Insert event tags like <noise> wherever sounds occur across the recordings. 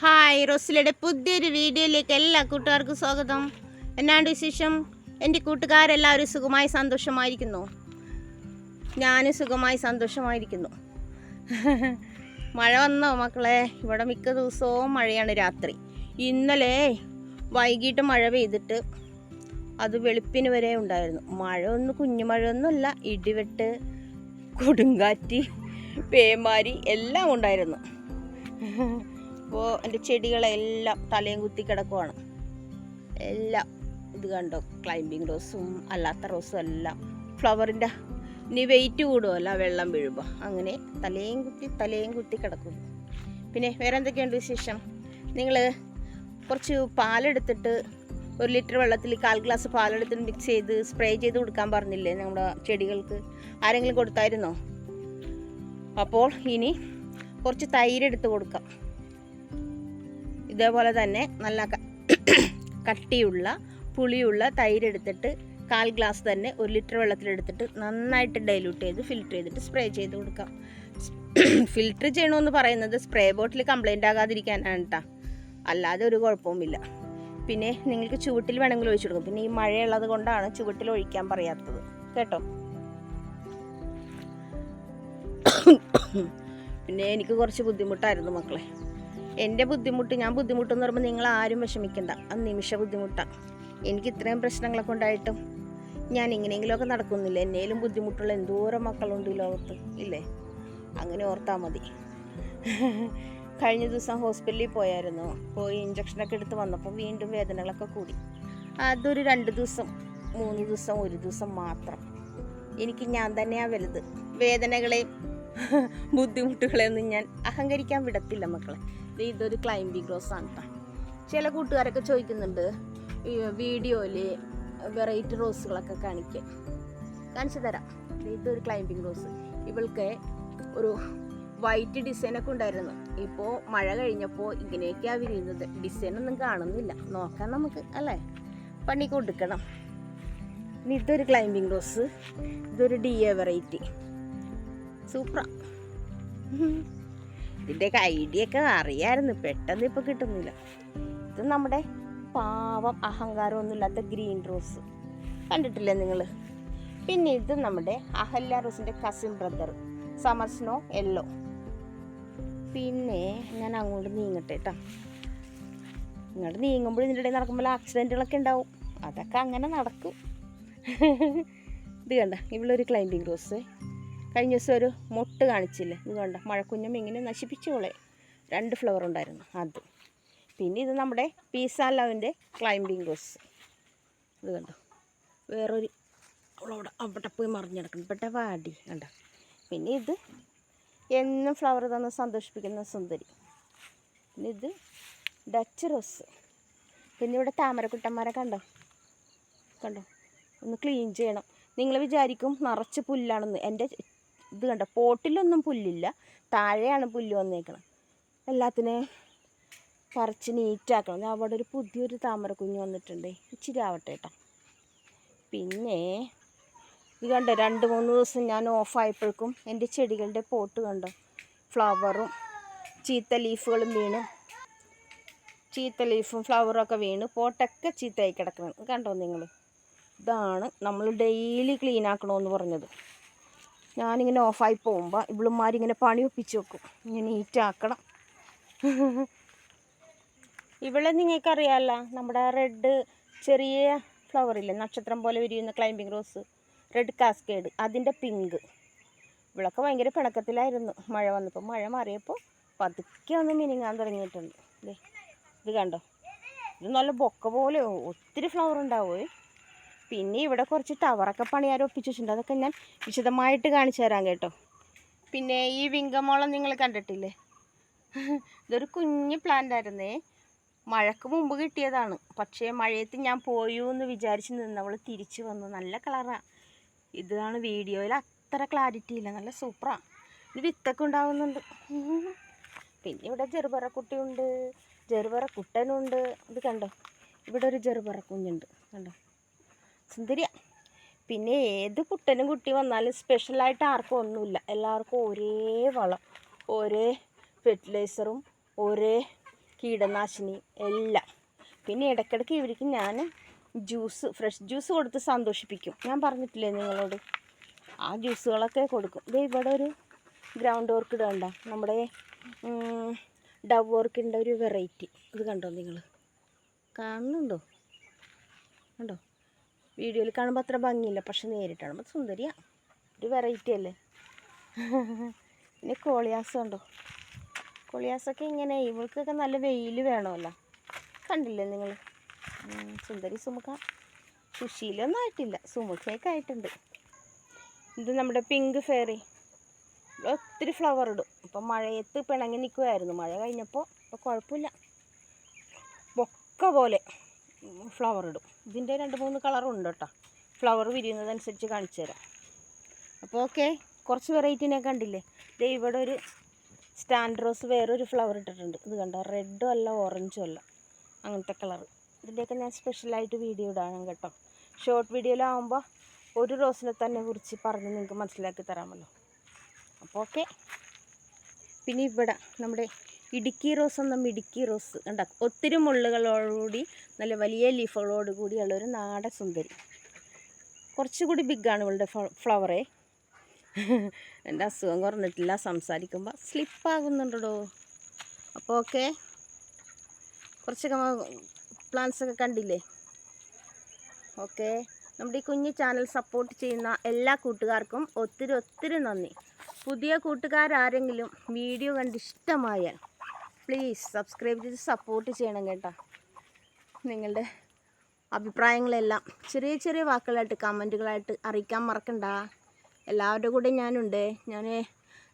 Hi റോസിലയുടെ പുതിയൊരു വീഡിയോയിലേക്ക് എല്ലാ കൂട്ടുകാർക്കും സ്വാഗതം. എന്നാണ്ട് വിശേഷം? എന്റെ കൂട്ടുകാരെല്ലാവരും സുഖമായി സന്തോഷമായിരിക്കുന്നു. ഞാനും സുഖമായി സന്തോഷമായിരിക്കുന്നു. മഴ വന്നോ മക്കളെ? ഇവിടെ മിക്ക ദിവസവും മഴയാണ് രാത്രി. ഇന്നലെ വൈകിട്ട് മഴ പെയ്തിട്ട് അത് വെളുപ്പിന് വരെ ഉണ്ടായിരുന്നു. മഴ ഒന്നും കുഞ്ഞു മഴയൊന്നുമല്ല ഇടിവെട്ട് കൊടുങ്കാറ്റ് പേമാരി എല്ലാം ഉണ്ടായിരുന്നു. അപ്പോൾ എന്റെ ചെടികളെല്ലാം തലയും കുത്തി കിടക്കുവാണ്. എല്ലാം ഇത് കണ്ടോ? ക്ലൈമ്പിങ് റോസും അല്ലാത്ത റോസും എല്ലാം. ഫ്ലവറിന്റെ ഇനി വെയിറ്റ് കൂടുമല്ല വെള്ളം വീഴുമ്പോൾ അങ്ങനെ തലയും കുത്തി തലയും കുത്തി കിടക്കുന്നു. പിന്നെ വേറെ എന്തൊക്കെയുണ്ട് വിശേഷം? നിങ്ങൾ കുറച്ച് പാലെടുത്തിട്ട് ഒരു ലിറ്റർ വെള്ളത്തിൽ കാൽ ഗ്ലാസ് പാലെടുത്തിട്ട് മിക്സ് ചെയ്ത് സ്പ്രേ ചെയ്ത് കൊടുക്കാൻ പറഞ്ഞില്ലേ നമ്മുടെ ചെടികൾക്ക്? ആരെങ്കിലും കൊടുത്തായിരുന്നോ? അപ്പോൾ ഇനി കുറച്ച് തൈര് എടുത്ത് കൊടുക്കാം. ഇതേപോലെ തന്നെ നല്ല <coughs> കട്ടിയുള്ള പുളിയുള്ള തൈരെടുത്തിട്ട് കാൽ ഗ്ലാസ് തന്നെ ഒരു ലിറ്റർ വെള്ളത്തിലെടുത്തിട്ട് നന്നായിട്ട് ഡൈല്യൂട്ട് ചെയ്ത് ഫിൽറ്റർ ചെയ്തിട്ട് സ്പ്രേ ചെയ്ത് കൊടുക്കാം. <coughs> ഫിൽറ്റർ ചെയ്യണമെന്ന് പറയുന്നത് സ്പ്രേ ബോട്ടിൽ കംപ്ലൈന്റ് ആകാതിരിക്കാനാണ് കേട്ടോ അല്ലാതെ ഒരു കുഴപ്പവുമില്ല. പിന്നെ നിങ്ങൾക്ക് ചുവട്ടിൽ വേണമെങ്കിൽ ഒഴിച്ചു കൊടുക്കും. പിന്നെ ഈ മഴയുള്ളത് കൊണ്ടാണ് ചുവട്ടിൽ ഒഴിക്കാൻ പറയാത്തത്. കേട്ടോ? <coughs> പിന്നെ എനിക്ക് കുറച്ച് ബുദ്ധിമുട്ടായിരുന്നു മക്കളെ. എന്റെ ബുദ്ധിമുട്ട് ഞാൻ ബുദ്ധിമുട്ടെന്ന് പറയുമ്പോൾ നിങ്ങൾ ആരും വിഷമിക്കണ്ട. അത് നിമിഷ ബുദ്ധിമുട്ടാണ് എനിക്ക് ഇത്രയും പ്രശ്നങ്ങളൊക്കെ ഉണ്ടായിട്ടും ഞാൻ ഇങ്ങനെയെങ്കിലുമൊക്കെ നടക്കുന്നില്ല? എന്നേലും ബുദ്ധിമുട്ടുള്ള എന്തോരം മക്കളുണ്ട് ഈ ലോകത്ത് ഇല്ലേ? അങ്ങനെ ഓർത്താൽ മതി. കഴിഞ്ഞ ദിവസം ഹോസ്പിറ്റലിൽ പോയായിരുന്നു. പോയി ഇഞ്ചക്ഷനൊക്കെ എടുത്ത് വന്നപ്പോൾ വീണ്ടും വേദനകളൊക്കെ കൂടി. അതൊരു രണ്ട് ദിവസം മൂന്ന് ദിവസം ഒരു ദിവസം മാത്രം. എനിക്ക് ഞാൻ തന്നെയാണ് വലുത്. വേദനകളെയും ബുദ്ധിമുട്ടുകളെയൊന്നും ഞാൻ അഹങ്കരിക്കാൻ വിടത്തില്ല മക്കളെ. ഇതൊരു ക്ലൈംബിംഗ് റോസ് ആണ് കേട്ടോ ചില കൂട്ടുകാരൊക്കെ ചോദിക്കുന്നുണ്ട് വീഡിയോയിൽ വെറൈറ്റി റോസുകളൊക്കെ കാണിക്കുക കാണിച്ചു തരാം. ഇതൊരു ക്ലൈംബിംഗ് റോസ് ഇവൾക്ക് ഒരു വൈറ്റ് ഡിസൈനൊക്കെ ഉണ്ടായിരുന്നു. ഇപ്പോൾ മഴ കഴിഞ്ഞപ്പോൾ ഇങ്ങനെയൊക്കെയാണ് വിരിയുന്നത്. ഡിസൈനൊന്നും കാണുന്നില്ല. നോക്കാം നമുക്ക് അല്ലേ? പണി കൊടുക്കണം. ഇനി ഇതൊരു ക്ലൈംബിംഗ് റോസ് ഇതൊരു ഡി എ വെറൈറ്റി സൂപ്പറാ ഇതിന്റെയൊക്കെ ഐഡിയ ഒക്കെ അറിയായിരുന്നു. പെട്ടെന്ന് ഇപ്പോൾ കിട്ടുന്നില്ല. ഇത് നമ്മുടെ പാവം അഹങ്കാരമൊന്നുമില്ലാത്ത ഗ്രീൻ റോസ്. കണ്ടിട്ടില്ലേ നിങ്ങൾ പിന്നെ ഇത് നമ്മുടെ Ahalya റോസിന്റെ cousin brother summer snow yellow പിന്നെ ഞാൻ അങ്ങോട്ട് നീങ്ങട്ടെ കേട്ടോ ഇങ്ങോട്ട് നീങ്ങുമ്പോൾ ഇതിന്റെ ഇടയിൽ നടക്കുമ്പോൾ ആക്സിഡന്റുകളൊക്കെ ഉണ്ടാവും. അതൊക്കെ അങ്ങനെ നടക്കും. ഇത് കണ്ട ഇവളൊരു ക്ലൈമ്പിംഗ് റോസ് കഴിഞ്ഞ ദിവസം ഒരു മൊട്ട് കാണിച്ചില്ലേ? ഇത് കണ്ട? മഴക്കുഞ്ഞും ഇങ്ങനെ നശിപ്പിച്ചോളെ രണ്ട് ഫ്ലവർ ഉണ്ടായിരുന്നു. അത്. പിന്നെ ഇത് നമ്മുടെ പീസ ലവിന്റെ ക്ലൈംബിംഗ് റോസ് ഇത് കണ്ടോ? വേറൊരു അവളവിടെ അവിടെ പോയി മറിഞ്ഞിടക്കണം പെട്ട വാടി കണ്ട? പിന്നെ ഇത് എന്നും ഫ്ലവർ തന്ന് സന്തോഷിപ്പിക്കുന്ന സുന്ദരി. പിന്നെ ഇത് ഡച്ച് റോസ് പിന്നെ ഇവിടെ താമരക്കുട്ടന്മാരെ കണ്ടോ? കണ്ടോ? ഒന്ന് ക്ലീൻ ചെയ്യണം. നിങ്ങൾ വിചാരിക്കും നിറച്ച് പുല്ലാണെന്ന്. എന്റെ ഇത് കണ്ട? പോട്ടിലൊന്നും പുല്ലില്ല. താഴെയാണ് പുല്ല് വന്നേക്കണം എല്ലാത്തിനെ പറിച്ച് നീറ്റാക്കണം ഞാൻ അവിടെ ഒരു പുതിയൊരു താമര കുഞ്ഞ് വന്നിട്ടുണ്ട്. ഇച്ചിരി ആവട്ടെ കേട്ടോ പിന്നെ ഇത് കണ്ടോ? രണ്ട് മൂന്ന് ദിവസം ഞാൻ ഓഫായപ്പോഴേക്കും എന്റെ ചെടികളുടെ പോട്ട് കണ്ടോ? ഫ്ലവറും ചീത്ത ലീഫുകളും വീണ്. ചീത്ത ലീഫും ഫ്ലവറും ഒക്കെ വീണ്. പോട്ടൊക്കെ ചീത്തയായി കിടക്കണം കണ്ടോ നിങ്ങൾ? ഇതാണ് നമ്മൾ ഡെയിലി ക്ലീൻ ആക്കണമെന്ന് പറഞ്ഞത്. ഞാനിങ്ങനെ ഓഫായി പോകുമ്പോൾ ഇവളുമാരിങ്ങനെ പണി ഒപ്പിച്ച് വെക്കും. ഇങ്ങനെ നീറ്റാക്കണം. ഇവളെ നിങ്ങൾക്കറിയാമല്ല നമ്മുടെ റെഡ് ചെറിയ ഫ്ലവർ ഇല്ലേ നക്ഷത്രം പോലെ വിരിയുന്ന ക്ലൈമ്പിംഗ് റോസ് റെഡ് കാസ്കേഡ് അതിന്റെ പിങ്ക് ഇവളൊക്കെ ഭയങ്കര പിണക്കത്തിലായിരുന്നു. മഴ വന്നപ്പോൾ മഴ മാറിയപ്പോൾ പതുക്കെ ഒന്ന് മിനിങ്ങാൻ തുടങ്ങിയിട്ടുണ്ട്. ഇത് കണ്ടോ? ഇത് നല്ല ബൊക്ക പോലെ ഒത്തിരി ഫ്ലവർ ഉണ്ടാവുമേ പിന്നെ ഇവിടെ കുറച്ച് ടവറൊക്കെ പണിയാൻ ഒപ്പിച്ച് വെച്ചിട്ടുണ്ട്. അതൊക്കെ ഞാൻ വിശദമായിട്ട് കാണിച്ചു തരാം കേട്ടോ. പിന്നെ ഈ വിങ്കമോളം നിങ്ങൾ കണ്ടിട്ടില്ലേ? ഇതൊരു കുഞ്ഞ് പ്ലാന്റ് ആയിരുന്നേ. മഴക്ക് മുമ്പ് കിട്ടിയതാണ്. പക്ഷേ മഴയത്ത് ഞാൻ പോയൂ എന്ന് വിചാരിച്ച് നിന്നവൾ തിരിച്ചു വന്നു. നല്ല കളറാണ് ഇതാണ് വീഡിയോയിൽ അത്ര ക്ലാരിറ്റി ഇല്ല. നല്ല സൂപ്പറാണ് ഇത് വിത്തൊക്കെ ഉണ്ടാവുന്നുണ്ട്. പിന്നെ ഇവിടെ ചെറുപറക്കുട്ടിയുണ്ട് ചെറുപറക്കുട്ടനുണ്ട് ഇത് കണ്ടോ? ഇവിടെ ഒരു ചെറുപറക്കുഞ്ഞുണ്ട് കണ്ടോ? സുന്ദരിയ പിന്നെ ഏത് കുട്ടനും കുട്ടി വന്നാലും സ്പെഷ്യലായിട്ട് ആർക്കും ഒന്നുമില്ല. എല്ലാവർക്കും ഒരേ വളം ഒരേ ഫെർട്ടിലൈസറും ഒരേ കീടനാശിനി എല്ലാം. പിന്നെ ഇടയ്ക്കിടയ്ക്ക് ഇവർക്ക് ഞാൻ ജ്യൂസ് ഫ്രഷ് ജ്യൂസ് കൊടുത്ത് സന്തോഷിപ്പിക്കും. ഞാൻ പറഞ്ഞിട്ടില്ലേ നിങ്ങളോട്? ആ ജ്യൂസുകളൊക്കെ കൊടുക്കും. ഇത് ഇവിടെ ഒരു ഗ്രൗണ്ട് ഓർക്കിഡ് കണ്ട. നമ്മുടെ ഡവ് ഓർക്കിഡിന്റെ ഒരു വെറൈറ്റി ഇത് കണ്ടോ നിങ്ങൾ കാണുന്നുണ്ടോ? കണ്ടോ? വീഡിയോയിൽ കാണുമ്പോൾ അത്ര ഭംഗിയില്ല. പക്ഷെ നേരിട്ട് കാണുമ്പോൾ സുന്ദരിയാ. ഒരു വെറൈറ്റി അല്ലേ? <laughs> പിന്നെ കോളിയാസ് ഉണ്ടോ? കോളിയാസൊക്കെ ഇങ്ങനെ ഇവൾക്കൊക്കെ നല്ല വെയിൽ വേണമല്ലോ. കണ്ടില്ലേ നിങ്ങൾ സുന്ദരി സുമുഖ. സുശീലൊന്നും ആയിട്ടില്ല. സുമുഖയൊക്കെ ആയിട്ടുണ്ട്. ഇത് നമ്മുടെ പിങ്ക് ഫെയറി ഒത്തിരി ഫ്ലവർ ഇടും. അപ്പം മഴയത്ത് പിണങ്ങി നിൽക്കുമായിരുന്നു മഴ കഴിഞ്ഞപ്പോൾ ഇപ്പോൾ കുഴപ്പമില്ല. ബൊക്ക പോലെ ഫ്ലവർ ഇടും. ഇതിന്റെ രണ്ട് മൂന്ന് കളറുണ്ട് കേട്ടോ. ഫ്ലവർ വിരിയുന്നതനുസരിച്ച് കാണിച്ചു തരാം. അപ്പോൾ ഓക്കെ കുറച്ച് വെറൈറ്റിനെ കണ്ടില്ലേ? ദേ ഇവിടെ ഒരു സ്റ്റാൻഡ് റോസ് വേറൊരു ഫ്ലവർ ഇട്ടിട്ടുണ്ട്. ഇത് കണ്ടോ? റെഡും അല്ല ഓറഞ്ചും അല്ല. അങ്ങനത്തെ കളർ. ഇതിന്റെയൊക്കെ ഞാൻ സ്പെഷ്യലായിട്ട് വീഡിയോ ഇടാനും കേട്ടോ. ഷോർട്ട് വീഡിയോയിലാവുമ്പോൾ ഒരു റോസിനെ തന്നെ കുറിച്ച് പറഞ്ഞ് നിങ്ങൾക്ക് മനസ്സിലാക്കി തരാമല്ലോ. അപ്പോൾ ഓക്കെ. പിന്നെ ഇവിടെ നമ്മുടെ ഇടുക്കി റോസ് എന്ന മിടുക്കി റോസ് കണ്ട ഒത്തിരി മുള്ളുകളോടുകൂടി നല്ല വലിയ ലീഫുകളോട് കൂടിയുള്ള ഒരു നാടൻ സുന്ദരി. കുറച്ചുകൂടി ബിഗാണ് ഇവളുടെ ഫ്ലവറേ <laughs> എന്റെ അസുഖം കുറഞ്ഞിട്ടില്ല സംസാരിക്കുമ്പോൾ സ്ലിപ്പാകുന്നുണ്ടോ അപ്പോൾ ഓക്കെ കുറച്ചൊക്കെ പ്ലാന്റ്സ് ഒക്കെ കണ്ടില്ലേ? ഓക്കെ നമ്മുടെ ഈ കുഞ്ഞു ചാനൽ സപ്പോർട്ട് ചെയ്യുന്ന എല്ലാ കൂട്ടുകാർക്കും ഒത്തിരി ഒത്തിരി നന്ദി. പുതിയ കൂട്ടുകാരാരെങ്കിലും വീഡിയോ കണ്ട് ഇഷ്ടമായാൽ പ്ലീസ് സബ്സ്ക്രൈബ് ചെയ്ത് സപ്പോർട്ട് ചെയ്യണം കേട്ടോ. നിങ്ങളുടെ അഭിപ്രായങ്ങളെല്ലാം ചെറിയ ചെറിയ വാക്കുകളായിട്ട് കമന്റുകളായിട്ട് അറിയിക്കാൻ മറക്കണ്ട. എല്ലാവരുടെ കൂടെ ഞാനുണ്ട്. ഞാൻ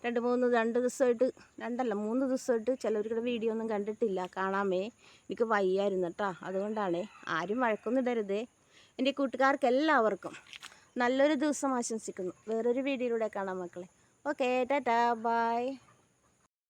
രണ്ട് മൂന്ന് രണ്ട് ദിവസമായിട്ട് രണ്ടല്ല മൂന്ന് ദിവസമായിട്ട് ചിലവരുടെ വീഡിയോ ഒന്നും കണ്ടിട്ടില്ല. കാണാമേ. എനിക്ക് വയ്യായിരുന്നു കേട്ടോ. അതുകൊണ്ടാണ് ആരും വഴക്കൊന്നും ഇടരുതേ. എന്റെ കൂട്ടുകാർക്ക് എല്ലാവർക്കും നല്ലൊരു ദിവസം ആശംസിക്കുന്നു. വേറൊരു വീഡിയോയിലൂടെ കാണാം മക്കളെ. Okay tata bye